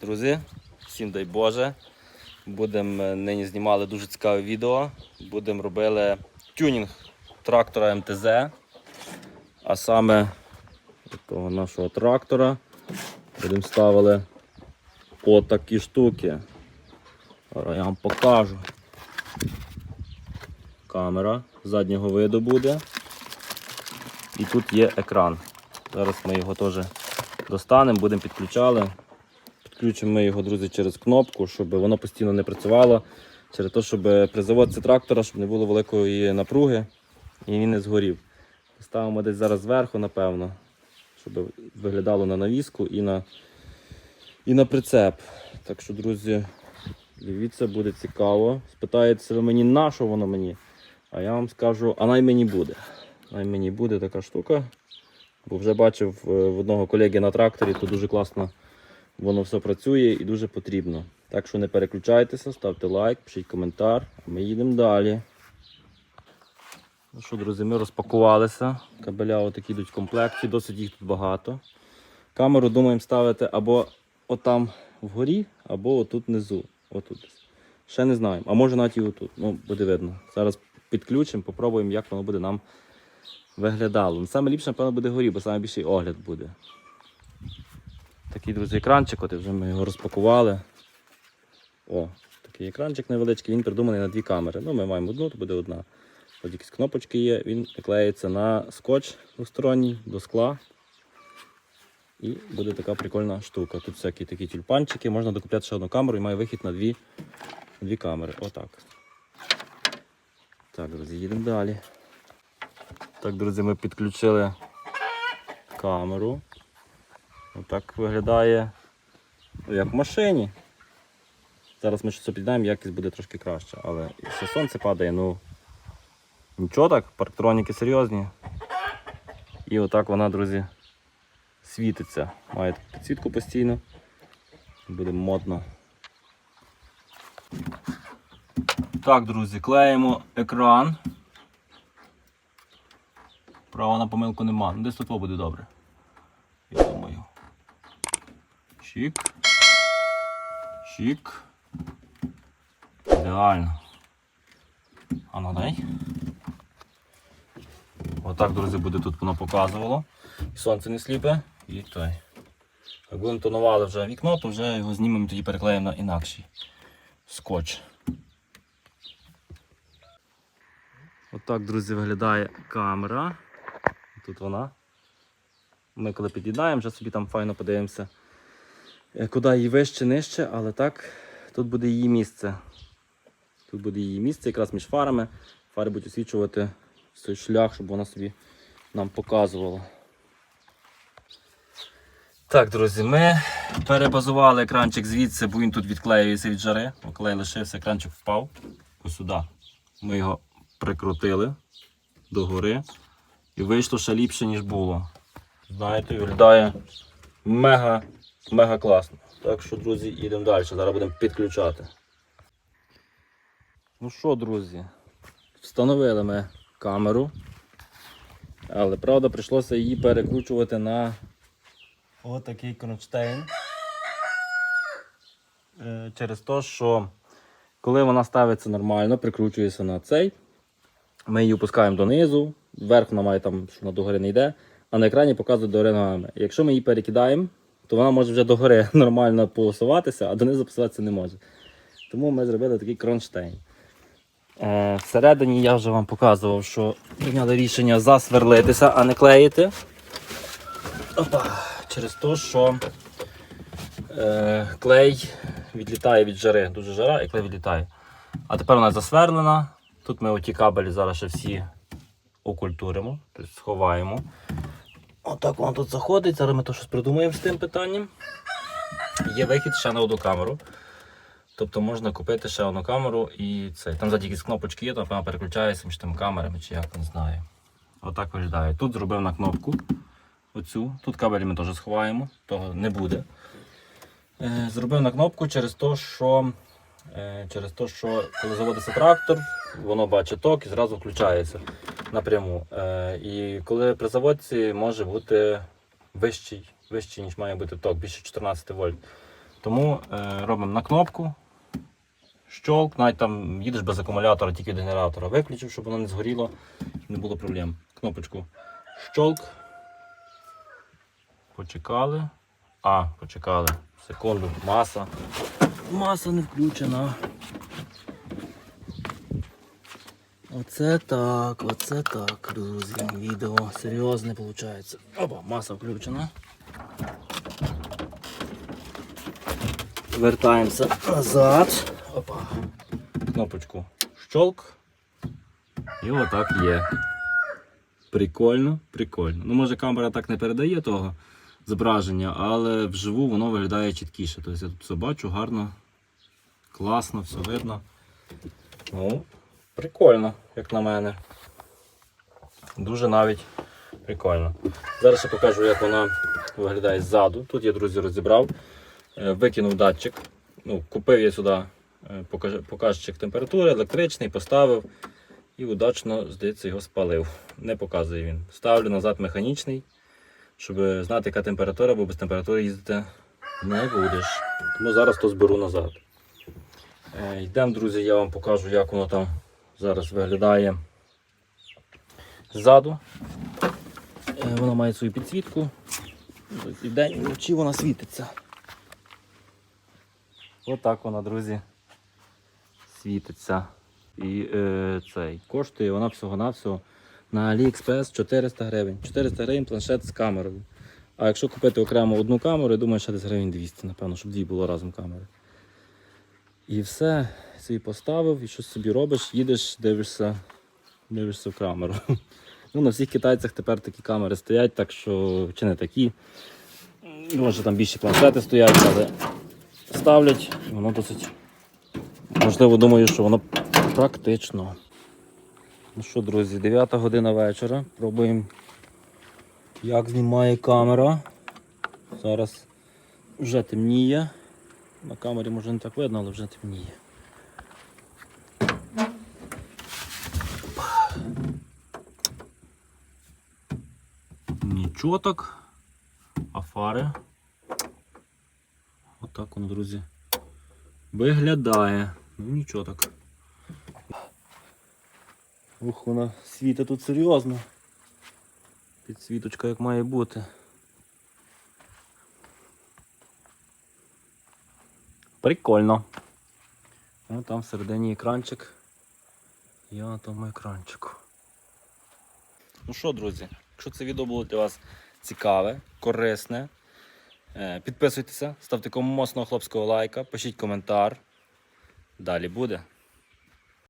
Друзі, всім дай Боже. Будемо е, нині знімали дуже цікаве відео. Будемо робили тюнінг трактора МТЗ. А саме того нашого трактора будемо ставили отакі штуки. Зараз я вам покажу. Камера заднього виду буде. І тут є екран. Зараз ми його теж достанемо, будемо підключали. Підключимо ми його, друзі, через кнопку, щоб воно постійно не працювало. Через те, щоб при заводці трактора, щоб не було великої напруги і він не згорів. Ставимо десь зараз зверху, напевно, щоб виглядало на навіску і на, і на прицеп. Так що, друзі, дивіться, буде цікаво. Спитаєтеся ви мені, на що воно мені? А я вам скажу, а най мені буде. Най мені буде така штука. Бо вже бачив е, в одного колеги на тракторі, то дуже класно воно все працює і дуже потрібно. Так що не переключайтеся, ставте лайк, пишіть коментар, а ми їдемо далі. Ну що, друзі, ми розпакувалися. Кабеля отакі йдуть в комплекті, досить їх тут багато. Камеру думаємо ставити або отам вгорі, або отут внизу. Отут. Ще не знаємо. А може навіть і отут. Ну, буде видно. Зараз підключимо, попробуємо, як воно буде нам виглядало. Ну, Саме ліпше, напевно, буде горі, бо саме більший огляд буде. Такий, друзі, екранчик, от вже ми його розпакували. О, такий екранчик невеличкий, він придуманий на дві камери. Ну, ми маємо одну, то буде одна. Ось якісь кнопочки є, він клеїться на скотч двосторонній до скла. І буде така прикольна штука. Тут всякі такі тюльпанчики, можна докупляти ще одну камеру і має вихід на дві, дві камери. Отак. Так, друзі, їдемо далі. Так, друзі, ми підключили камеру. Отак виглядає ну, як в машині. Зараз ми щось піддаємо, якість буде трошки краще, але ще сонце падає, ну нічого так, парктроніки серйозні. І отак вона, друзі, світиться. Має таку підсвітку постійно. Буде модно. Так, друзі, клеїмо екран. Права на помилку нема. Ну, десь тут буде добре. Чик. Чик. Ідеально. А ну дай. Отак, друзі, буде тут воно показувало. І сонце не сліпе. І той. Як будемо тонували вже вікно, то вже його знімемо, тоді переклеїмо на інакший скотч. Отак, друзі, виглядає камера. Тут вона. Ми коли під'їдаємо, вже собі там файно подивимося, куди її вище, нижче, але так, тут буде її місце. Тут буде її місце якраз між фарами. Фари будуть освічувати цей шлях, щоб вона собі нам показувала. Так, друзі, ми перебазували екранчик звідси, бо він тут відклеюється від жари. Бо Клей лишився, екранчик впав. Ось сюди. Ми його прикрутили догори. І вийшло ще ліпше, ніж було. Знаєте, виглядає мега, мега класно. Так що, друзі, їдемо далі. Зараз будемо підключати. Ну що, друзі, встановили ми камеру. Але правда прийшлося її перекручувати на отакий кронштейн. Е, Через те, що коли вона ставиться нормально, прикручується на цей, ми її опускаємо донизу, вверх вона має там, що вона догори не йде, а на екрані показує догори ногами. Якщо ми її перекидаємо, то вона може вже догори нормально посуватися, а донизу посуватися не може. Тому ми зробили такий кронштейн. Е, всередині я вже вам показував, що прийняли рішення засверлитися, а не клеїти. Опа. Через те, що е, клей відлітає від жари. Дуже жара і клей відлітає. А тепер вона засверлена. Тут ми оті кабелі зараз ще всі окультуримо, тобто сховаємо. Отак воно тут заходить. Зараз ми то щось придумаємо з тим питанням. Є вихід ще на одну камеру. Тобто можна купити ще одну камеру і це. Там ззаді якісь кнопочки є, то вона переключається між тими камерами чи як не знаю. Отак виглядає. Тут зробив на кнопку. Оцю. Тут кабелі ми теж сховаємо, того не буде. Е, зробив на кнопку через те, що через те, що коли заводиться трактор, воно бачить ток і зразу включається напряму. Е, і коли при заводці може бути вищий, вищий, ніж має бути ток, більше 14 вольт. Тому е, робимо на кнопку. Щолк, навіть там їдеш без акумулятора, тільки генератора виключив, щоб воно не згоріло, не було проблем. Кнопочку щолк. Почекали. А, почекали. Секунду. Маса. Маса не включена. Оце так, оце так, друзі. Відео серйозне виходить. Опа, маса включена. Вертаємося назад. Опа. Кнопочку щолк. І отак є. Прикольно, прикольно. Ну, може камера так не передає того зображення, але вживу воно виглядає чіткіше. Тобто я тут все бачу гарно, класно, все видно. Ну, прикольно, як на мене. Дуже навіть прикольно. Зараз я покажу, як вона виглядає ззаду. Тут я, друзі, розібрав, Е, викинув датчик. Ну, купив я сюди е, показчик температури, електричний, поставив і удачно, здається, його спалив. Не показує він. Ставлю назад механічний, щоб знати, яка температура, бо без температури їздити не будеш. Тому зараз то зберу назад. Е, Йдемо, друзі, я вам покажу, як воно там зараз виглядає ззаду. Е, Воно має свою підсвітку. І вдень, і вночі вона світиться. Отак вона, друзі, світиться. І е, цей коштує вона всього-навсього на AliExpress 400 гривень. 400 гривень планшет з камерою. А якщо купити окремо одну камеру, я думаю, ще десь гривень 200, напевно, щоб дві було разом камери. І все, собі поставив і щось собі робиш, їдеш, дивишся, дивишся в камеру. Ну, на всіх китайцях тепер такі камери стоять, так що чи не такі. Може там більші планшети стоять, але ставлять, воно досить. Можливо, думаю, що воно практично. Ну що, друзі, 9 година вечора. Пробуємо, як знімає камера. Зараз вже темніє. На камері може не так видно, але вже темніє. Нічого так. А фари. Отак воно, друзі. Виглядає. Ну нічого так. Ух, вона світить тут серйозно. Підсвіточка як має бути. Прикольно. Ну там всередині екранчик. Я на тому екранчику. Ну що, друзі, якщо це відео було для вас цікаве, корисне, е, підписуйтеся, ставте кому мосного хлопського лайка, пишіть коментар. Далі буде.